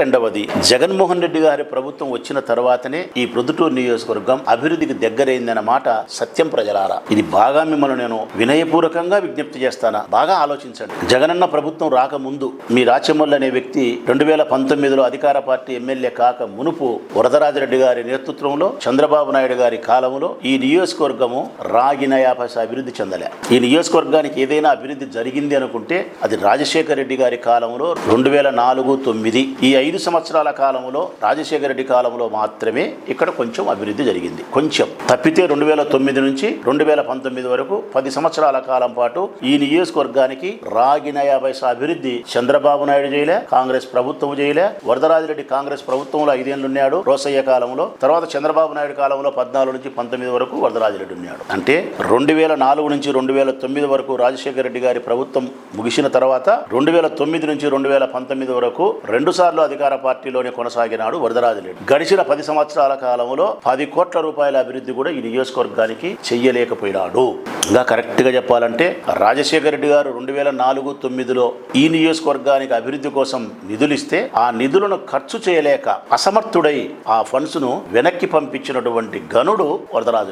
రెండవది జగన్మోహన్ రెడ్డి గారి ప్రభుత్వం వచ్చిన తర్వాతనే ఈ ప్రొద్దుటూరు నియోజకవర్గం అభివృద్ధికి దగ్గరైందన్న మాట సత్యం ప్రజలారా. ఇది బాగా మిమ్మల్ని నేను వినయపూర్వకంగా విజ్ఞప్తి చేస్తానా? బాగా ఆలోచించండి. జగనన్న ప్రభుత్వం రాకముందు మీ రాచమల్లు అనే వ్యక్తి రెండు వేల పంతొమ్మిదిలో అధికార పార్టీ ఎమ్మెల్యే కాక మునుపు వరదరాజరెడ్డి గారి నేతృత్వంలో చంద్రబాబు నాయుడు గారి కాలంలో ఈ నియోజకవర్గము రాగి నయాపశ అభివృద్ధి చెందలే. ఈ నియోజకవర్గానికి ఏదైనా అభివృద్ధి జరిగింది అనుకుంటే అది రాజశేఖర రెడ్డి గారి కాలంలో రెండు వేల నాలుగు తొమ్మిది ఈ ఐదు సంవత్సరాల కాలంలో రాజశేఖర రెడ్డి కాలంలో మాత్రమే ఇక్కడ కొంచెం అభివృద్ధి జరిగింది. కొంచెం. తప్పితే రెండు వేల తొమ్మిది నుంచి రెండు వేల పంతొమ్మిది వరకు పది సంవత్సరాల కాలం పాటు ఈ నియోజకవర్గానికి రాగిన యాభై అభివృద్ధి చంద్రబాబు నాయుడు చేయలే కాంగ్రెస్ ప్రభుత్వం చేయలే వరదరాజిరెడ్డి కాంగ్రెస్ ప్రభుత్వంలో ఐదేళ్ళున్నాడు రోసయ్య కాలంలో తర్వాత చంద్రబాబు నాయుడు కాలంలో పద్నాలుగు నుంచి పంతొమ్మిది వరకు వరదరాజిరెడ్డి ఉన్నాడు. అంటే రెండు వేల నాలుగు నుంచి రెండు వేల తొమ్మిది వరకు రాజశేఖర రెడ్డి గారి ప్రభుత్వం ముగిసిన తర్వాత రెండు వేల తొమ్మిది నుంచి రెండు వేల పంతొమ్మిది వరకు రెండు సార్లు అధికార పార్టీలోనే కొనసాగినాడు వరదరాజులేడు గడిచిన పది సంవత్సరాల కాలంలో పది కోట్ల రూపాయల అభివృద్ధి కూడా ఈ నియోజకవర్గానికి చెయ్యలేకపోయినాడు. ఇంకా కరెక్ట్గా చెప్పాలంటే రాజశేఖర రెడ్డి గారు రెండు వేల నాలుగు తొమ్మిదిలో ఈ నియోజకవర్గానికి అభివృద్ధి కోసం నిధులు ఇస్తే ఆ నిధులను ఖర్చు చేయలేక అసమర్థుడై ఆ ఫండ్స్ను వెనక్కి పంపించినటువంటి గనుడు వరదరాజు